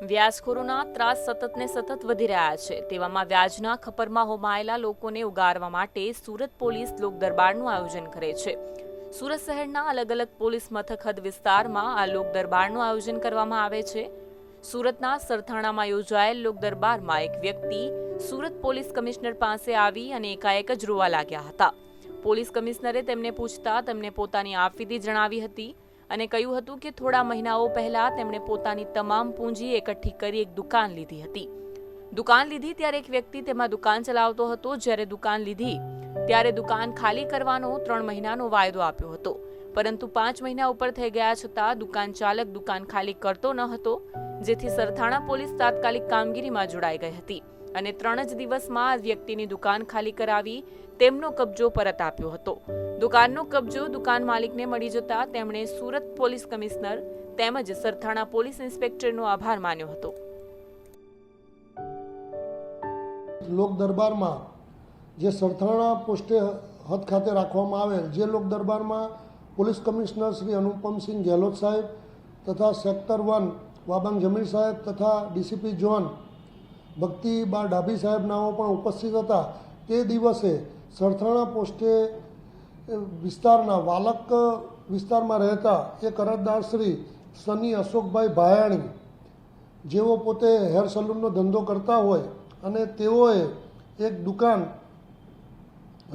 વ્યાજખોરોના ત્રાસ સતત ને સતત વધી રહ્યા છે. તેવામાં વ્યાજના ખપરમાં હોમાયેલા લોકોને ઉગારવા માટે સુરત પોલીસ લોક દરબારનું આયોજન કરે છે. સુરત શહેરના અલગ અલગ પોલીસ મથક હદ વિસ્તારમાં આ લોક દરબારનું આયોજન કરવામાં આવે છે. સુરતના સરથાણામાં યોજાયેલ લોક દરબારમાં એક વ્યક્તિ સુરત પોલીસ કમિશનર પાસે આવી અને એકાએક જ રોવા લાગ્યા હતા. પોલીસ કમિશનરે તેમને પૂછતા તેમને પોતાની આફીદી જણાવી હતી. અને કહ્યું હતું કે થોડા મહિનાઓ પહેલા તેમણે પોતાની તમામ પૂંજી એકઠી કરી એક દુકાન લીધી હતી. દુકાન લીધી ત્યારે એક વ્યક્તિ તેમાં દુકાન ચલાવતો હતો. જ્યારે દુકાન લીધી ત્યારે દુકાન ખાલી કરવાનો ત્રણ મહિનાનો વાયદો આપ્યો હતો. પરંતુ પાંચ મહિના ઉપર થઈ ગયા છતાં દુકાન ચાલક દુકાન ખાલી કરતો ન હતો, જેથી સરથાણા પોલીસ તાત્કાલિક કામગીરીમાં જોડાઈ ગઈ હતી. અને ત્રણ જ દિવસમાં આ વ્યક્તિની દુકાન ખાલી કરાવી તેમનો કબજો પરત આપ્યો હતો. દુકાનનો કબજો દુકાન માલિકને મળી જતા તેમણે સુરત પોલીસ કમિશનર તેમજ સરથાણા પોલીસ ઇન્સ્પેક્ટરનો આભાર માન્યો હતો. લોક દરબારમાં જે સરથાણા પોસ્ટે હદ ખાતે રાખવામાં આવેલ જે લોક દરબારમાં પોલીસ કમિશનર શ્રી અનુપમસિંહ ગેહલોત સાહેબ તથા સેક્ટર વન વાબંગ જમીર સાહેબ તથા ડીસીપી ઝોન ભક્તિબા ડાભી સાહેબ નાઓ પણ ઉપસ્થિત હતા. તે દિવસે સરથાણા પોસ્ટે વિસ્તારના વાલક વિસ્તારમાં રહેતા એ અરજદાર શ્રી સની અશોકભાઈ ભાયાણી, જેઓ પોતે હેર સલૂનનો ધંધો કરતા હોય અને તેઓએ એક દુકાન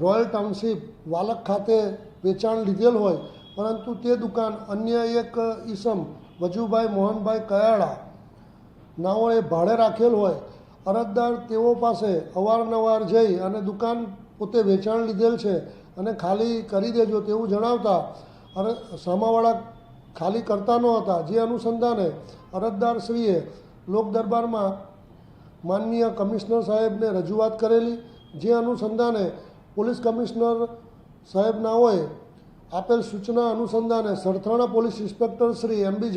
રોયલ ટાઉનશીપ વાલક ખાતે વેચાણ લીધેલ હોય, પરંતુ તે દુકાન અન્ય એક ઈસમ વજુભાઈ મોહનભાઈ કયાળા નાઓએ ભાડે રાખેલ હોય અરજદાર તેઓ પાસે અવારનવાર જઈ અને દુકાન પોતે વેચાણ લીધેલ છે અને ખાલી કરી દેજો તેવું જણાવતા અરે, સામાવાળા ખાલી કરતા ન હતા. જે અનુસંધાને અરજદારશ્રીએ લોક દરબારમાં માનનીય કમિશનર સાહેબને રજૂઆત કરેલી. જે અનુસંધાને પોલીસ કમિશનર સાહેબનાઓએ આપેલ સૂચના અનુસંધાને Sarthana police inspector Shri M B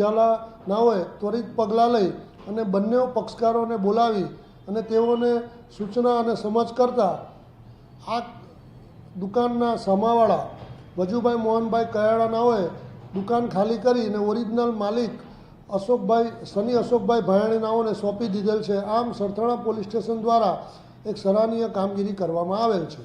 નાઓએ ત્વરિત પગલાં લઈ અને બંને પક્ષકારોને બોલાવી અને તેઓને સૂચના અને સમજ કરતા આ દુકાનના સામાવાળા વજુભાઈ મોહનભાઈ કયાળા નાઓએ દુકાન ખાલી કરીને ઓરિજિનલ માલિક અશોકભાઈ, સની અશોકભાઈ ભાયાણી નાઓને સોંપી દીધેલ છે. આમ સરથાણા પોલીસ સ્ટેશન દ્વારા એક સરાહનીય કામગીરી કરવામાં આવેલ છે.